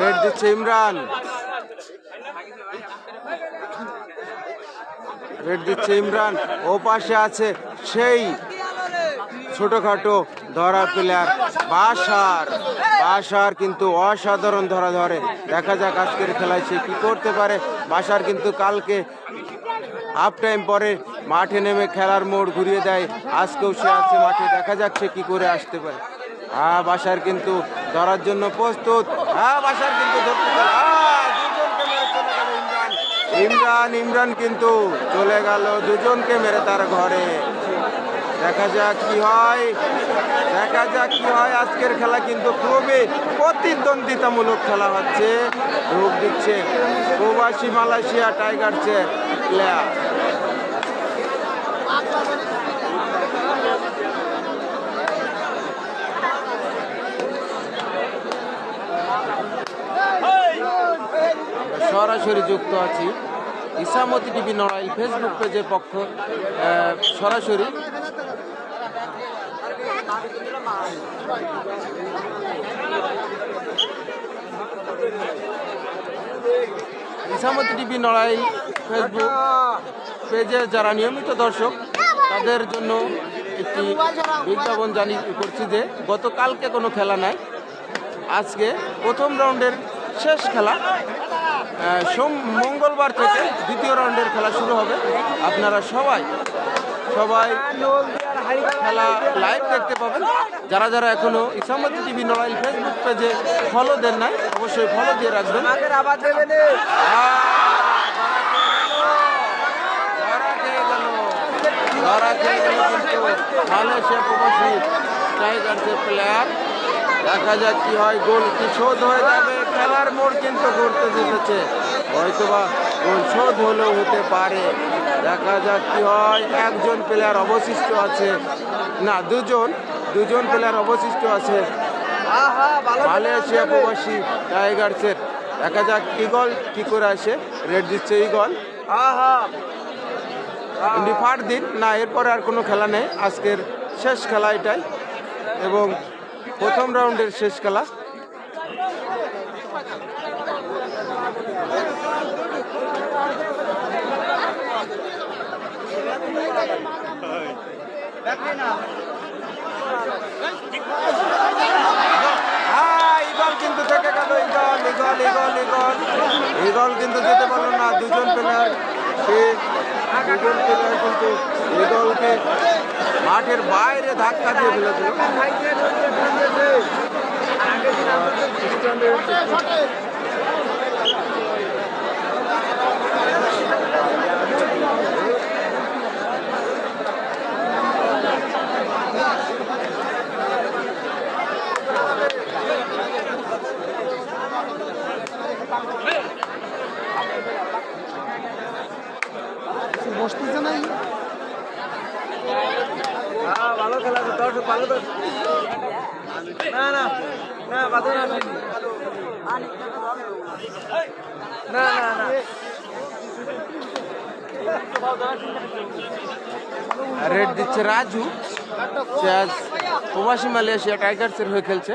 Red দিচ্ছে Imran. Red দিচ্ছে ইমরান। ও পাশে আছে সেই ছোটখাটো ধরা প্লেয়ার বাসার বাসার কিন্তু অসাধারণ ধরা ধরে। দেখা যাক আজকের খেলায় সে কি করতে পারে। বাসার কিন্তু কালকে হাফ টাইম পরে মাঠে নেমে খেলার মোড় ঘুরিয়ে দেয়। আজকেও সে আছে মাঠে। দেখা যাক সে কি করে আসতে পারে। হ্যাঁ বাসার কিন্তু ধরার জন্য প্রস্তুত। হ্যাঁ বাসার কিন্তু গেল ইমরান। ইমরান কিন্তু চলে গেল দুজনকে মেরে তার ঘরে। দেখা যাক কি হয়। দেখা যাক কি হয়। আজকের খেলা কিন্তু খুবই প্রতিদ্বন্দ্বিতামূলক খেলা হচ্ছে। ঢোক দিচ্ছে। প্রবাসী মালয়েশিয়া টাইগার্সের প্লেয়ার সরাসরি যুক্ত আছি। ইসামতি টিভি নড়াইল ফেসবুক পেজের পক্ষ সরাসরি। ইসামতি টিভি নড়াইল ফেসবুক পেজে যারা নিয়মিত দর্শক, তাদের জন্য একটি বিজ্ঞাপন জানি করছি যে, গতকালকে কোনো খেলা নাই। আজকে প্রথম রাউন্ডের শেষ খেলা। সোম মঙ্গলবার থেকে দ্বিতীয় রাউন্ডের খেলা শুরু হবে। আপনারা সবাই সবাই খেলা লাইভ দেখতে পাবেন। যারা যারা এখনও ইসামতি টিভি নড়াইল ফেসবুক পেজে ফলো দেন নাই অবশ্যই ফলো দিয়ে রাখবেন। কিন্তু মালয়েশিয়া প্রবাসী টাইগার্সের প্লেয়ার দেখা যাক কি হয়। গোল কি শোধ হয়ে যাবে? খেলার মোড় কিন্তু ঘুরতে যেতেছে হয়তোবা গোল শোধ হলেও হতে পারে। দেখা যাক কি হয়। একজন প্লেয়ার অবশিষ্ট আছে। না দুজন। দুজন প্লেয়ার অবশিষ্ট আছে। মালয়েশিয়া প্রবাসী টাইগার্সের। দেখা যাক ইগল কি করে আসে। রেড দিচ্ছে ইগল এমনি ফাট দিন না এরপরে আর কোনো খেলা নেই। আজকের শেষ খেলা এটাই। এবং প্রথম রাউন্ডের শেষ খেলা। হ্যাঁ, ইগল কিন্তু থেকে গেল eagle eagle eagle eagle eagle কিন্তু যেতে পারল না দুজন প্লেয়ার সে দুজন প্লেয়ার কিন্তু ইগলকে মাঠের বাইরে ধাক্কা দিয়ে ফেলেছিল। বসতেছে না না না, বাদে না না না না। রেড দিচ্ছে রাজু। সে আজ প্রবাসী মালয়েশিয়া টাইগার্সের হয়ে খেলছে।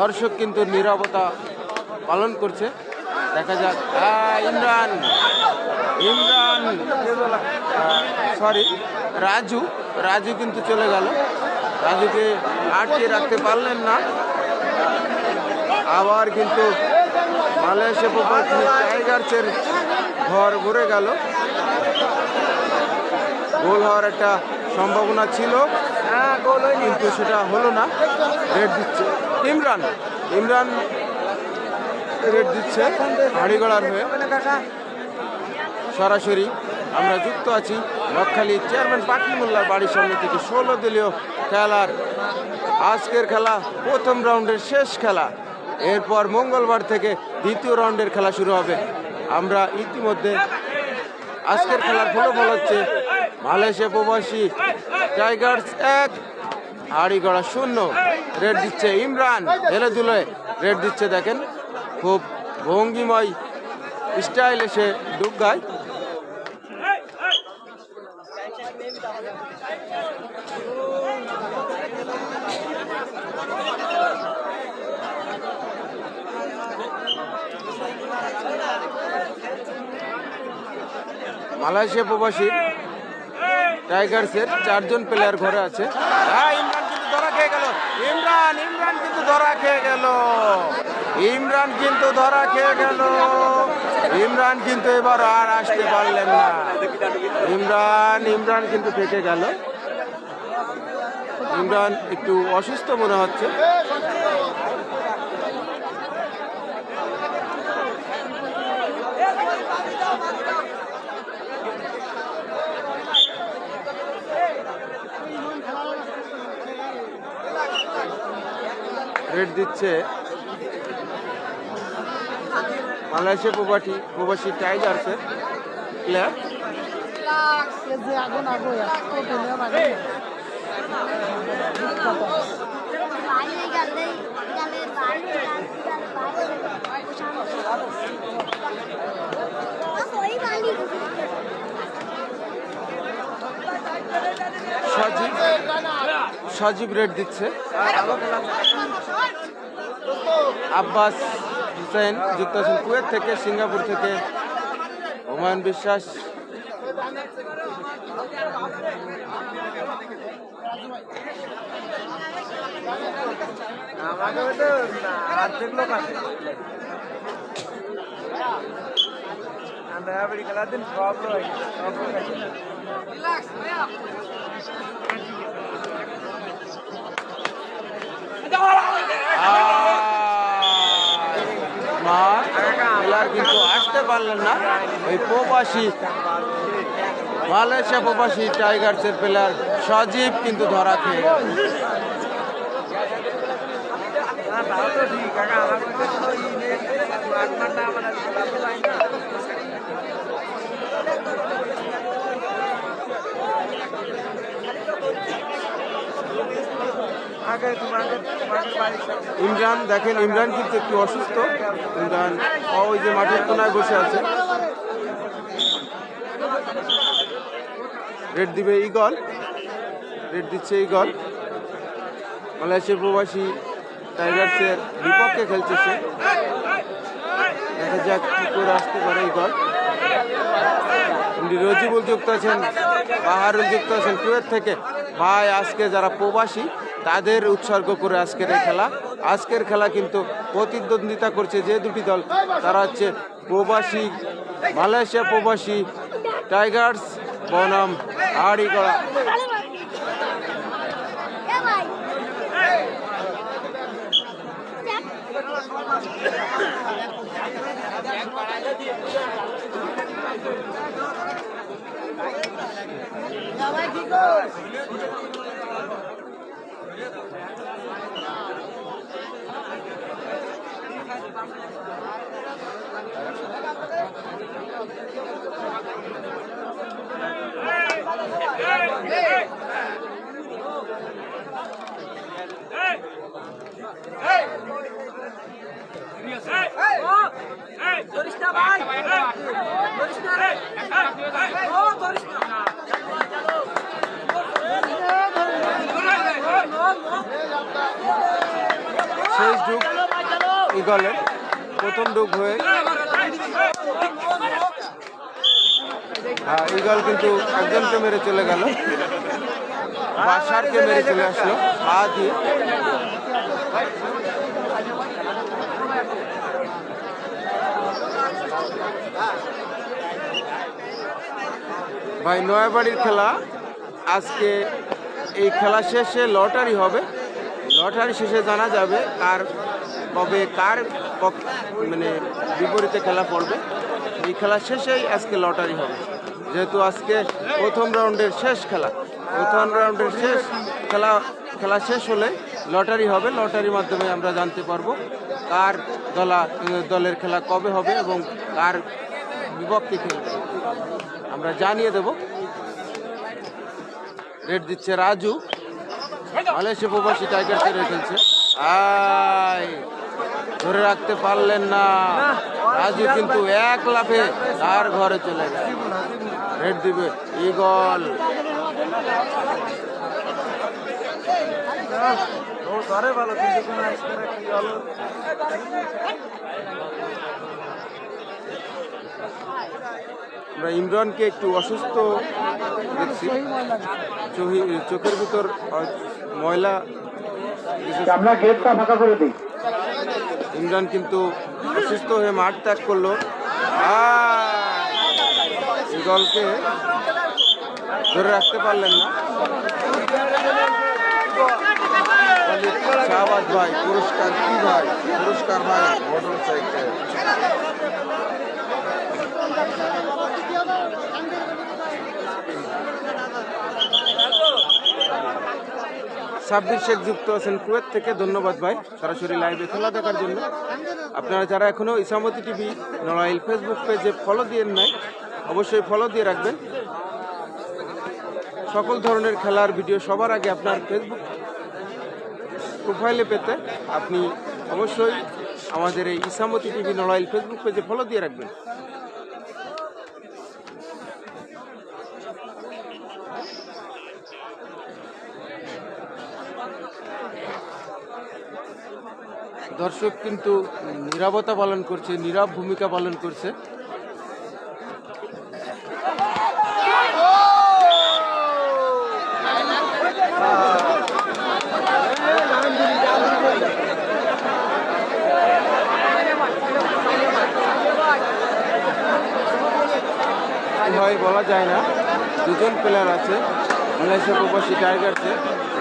দর্শক কিন্তু নীরবতা পালন করছে। দেখা যাক। ইমরান। ইমরান। সরি রাজু। রাজু কিন্তু চলে গেল। রাজুকে আটকে রাখতে পারলেন না। আবার কিন্তু মালয়েশিয়া টাইগার্সের ঘর ভরে গেল। গোল হওয়ার একটা সম্ভাবনা ছিল। কিন্তু সেটা হলো না। রেড দিচ্ছে। ইমরান ইমরান রেট দিচ্ছে হাড়িগড়ার হয়ে। সরাসরি আমরা যুক্ত আছি লক্ষালি চেয়ারম্যান পাটলি মোল্লার বাড়ির সামনে থেকে। ষোলো দলীয় খেলার আজকের খেলা, প্রথম রাউন্ডের শেষ খেলা। এরপর মঙ্গলবার থেকে দ্বিতীয় রাউন্ডের খেলা শুরু হবে। আমরা ইতিমধ্যে আজকের খেলার ফলাফল হচ্ছে মালয়েশিয়া প্রবাসী টাইগার্স এক হাড়িগড়া শূন্য। রেড দিচ্ছে ইমরান। হেলে দুলে রেড দিচ্ছে দেখেন। খুব ভঙ্গিময় স্টাইল এসে ডুবগায় মালয়েশিয়া প্রবাসী টাইগার্সের চারজন প্লেয়ার ঘরে আছে হ্যাঁ, ইমরান কিন্তু ধরা ইমরান কিন্তু ধরা খেয়ে ইমরান কিন্তু ধরা খেয়ে গেল। ইমরান কিন্তু এবার আর আসতে পারলেন না। ইমরান ইমরান কিন্তু থেকে গেল। ইমরান একটু অসুস্থ মনে হচ্ছে। রেড দিচ্ছে মালয়েশিয়া প্রবাসী প্রবাসী টাইগার্সের যে আগুন আগুন এত প্লেয়ার আগুন বাইরে গেলে গেলে বাইরে ওই মালিক সজীব সজীব রেড দিচ্ছে। আব্বাস হুসেন যুক্ত আছেন কুয়েত থেকে সিঙ্গাপুর থেকে। হুমায়ুন বিশ্বাস। আমাকে তো অর্ধেক লোক আছে আমরা আবার খেলার দিন সব লোক সব লোক আছে মার প্লেয়ার কিন্তু আসতে পারলেন না। ওই প্রবাসী, মালয়েশিয়া প্রবাসী টাইগার্সের প্লেয়ার সজীব কিন্তু ধরা খেয়ে কাকা আমার কাছে কোনো ই নেই এক ঘণ্টা আমার খেলা তো পাই না আগে তোমাকে তোমাকে বাড়ি ইমরান, দেখেন, ইমরান কিন্তু একটু অসুস্থ। ইমরান ওই যে মাঠের কোনায় বসে আছে। রেড দিবে ইগল রেড দিচ্ছে ইগল মালয়েশিয়া প্রবাসী টাইগার্সের বিপক্ষে খেলছে সে। দেখা যাক কি করে আসতে পারে ইগল রজিবুল যুক্ত আছেন, বাহারুল যুক্ত আছেন কুয়েত থেকে। ভাই, আজকে যারা প্রবাসী তাদের উৎসর্গ করে আজকের এই খেলা। আজকের খেলা কিন্তু প্রতিদ্বন্দ্বিতা করছে যে দুটি দল। তারা হচ্ছে প্রবাসী, মালয়েশিয়া প্রবাসী, টাইগার্স, বনাম আড়িগড়া ভাই শেষ যুগ ইগলের প্রথম ডুব হয়ে হ্যাঁ, ইগল কিন্তু একজনকে মেরে চলে গেল। বাসারকে মেরে চলে আসলো। পা দিয়ে ভাই, নয়াবাড়ির খেলা। আজকে এই খেলা শেষে লটারি হবে। লটারি শেষে জানা যাবে কার কবে, কার মানে বিপরীতে খেলা পড়বে। এই খেলা শেষেই আজকে লটারি হবে। যেহেতু আজকে প্রথম রাউন্ডের শেষ খেলা। প্রথম রাউন্ডের শেষ খেলা খেলা শেষ হলে লটারি হবে। লটারির মাধ্যমে আমরা জানতে পারব কার দলা দলের খেলা কবে হবে এবং কার বিপক্ষে খেলবে আমরা জানিয়ে দেব। রেট দিচ্ছে রাজু। মালয়েশিয়া প্রবাসী টাইগার্সের রেট আই ধরে রাখতে পারলেন না। রাজু কিন্তু এক লাফে তার ঘরে চলে গেল রেট দিবে ইগল ভালো, কিন্তু আমরা ইমরানকে একটু অসুস্থ দেখছি। চোখের ভিতর ময়লা আমরা গেটটা ফাঁকা করে দিই। ইমরান কিন্তু অসুস্থ হয়ে মাঠ ত্যাগ করল। ইগলকে ধরে রাখতে পারলেন না। শাহবাজ ভাই পুরস্কার কি ভাই? পুরস্কার ভাই মোটর সাইকেল সাব্বির শেখ যুক্ত আছেন কুয়েত থেকে। ধন্যবাদ ভাই, সরাসরি লাইভে খেলা দেখার জন্য। আপনারা যারা এখনও ইসামতি টিভি, নড়াইল ফেসবুক পেজে ফলো দিয়ে নাই, অবশ্যই ফলো দিয়ে রাখবেন। সকল ধরনের খেলার ভিডিও সবার আগে আপনার ফেসবুক প্রোফাইলে পেতে আপনি অবশ্যই আমাদের এই ইসামতি টিভি, নড়াইল ফেসবুক পেজে ফলো দিয়ে রাখবেন। দর্শক কিন্তু নিরাপত্তা পালন করছে, নীরব ভূমিকা পালন করছে। হয় বলা যায় না। দুজন প্লেয়ার আছে। মালয়েশিয়া প্রবাসী টাইগার্সে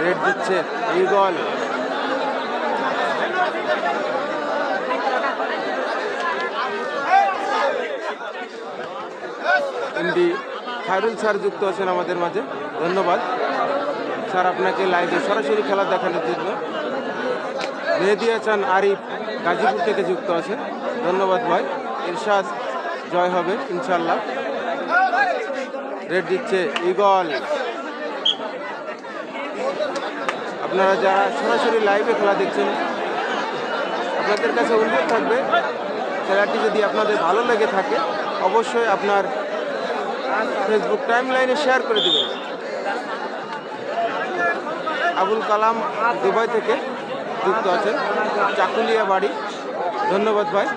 রেড দিচ্ছে ইগল এমডি খায়রুল স্যার যুক্ত আছেন আমাদের মাঝে। ধন্যবাদ। স্যার, আপনাকে লাইভে সরাসরি খেলা দেখানোর জন্য মেহেদি হাসান আরিফ গাজীপুর থেকে যুক্ত আছেন। ধন্যবাদ ভাই। ইরশাদ জয় হবে ইনশাল্লাহ রেড দিচ্ছে ইগল আপনারা যারা সরাসরি লাইভে খেলা দেখছেন, আপনাদের কাছে অনুরোধ থাকবে, খেলাটি যদি আপনাদের ভালো লেগে থাকে, অবশ্যই আপনার ফেসবুক টাইম লাইনে শেয়ার করে দেবেন। আবুল কালাম দুবাই থেকে যুক্ত আছেন, চাকুলিয়া বাড়ি। ধন্যবাদ ভাই।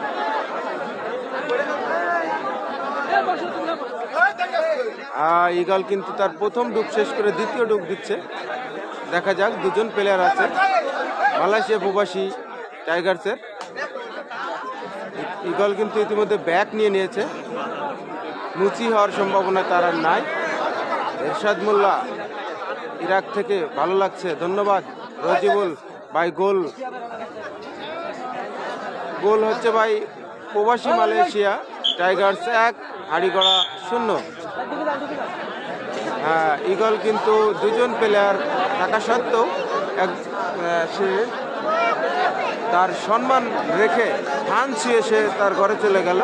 ইগল কিন্তু তার প্রথম ডুব শেষ করে দ্বিতীয় ডুব দিচ্ছে। দেখা যাক, দুজন প্লেয়ার আছে। মালয়েশিয়া প্রবাসী টাইগার্সের ইগল কিন্তু ইতিমধ্যে ব্যাক নিয়ে নিয়েছে। মুচি হওয়ার সম্ভাবনা তার আর নাই। এরশাদ মোল্লা ইরাক থেকে ভালো লাগছে। ধন্যবাদ, রজিবুল। ভাই, গোল। গোল হচ্ছে ভাই প্রবাসী মালয়েশিয়া টাইগার্স এক হাড়িগড়া শূন্য। হ্যাঁ ইগল কিন্তু দুজন প্লেয়ার থাকা সত্ত্বেও এক সে তার সম্মান রেখে ধান ছুঁয়ে সে তার ঘরে চলে গেল।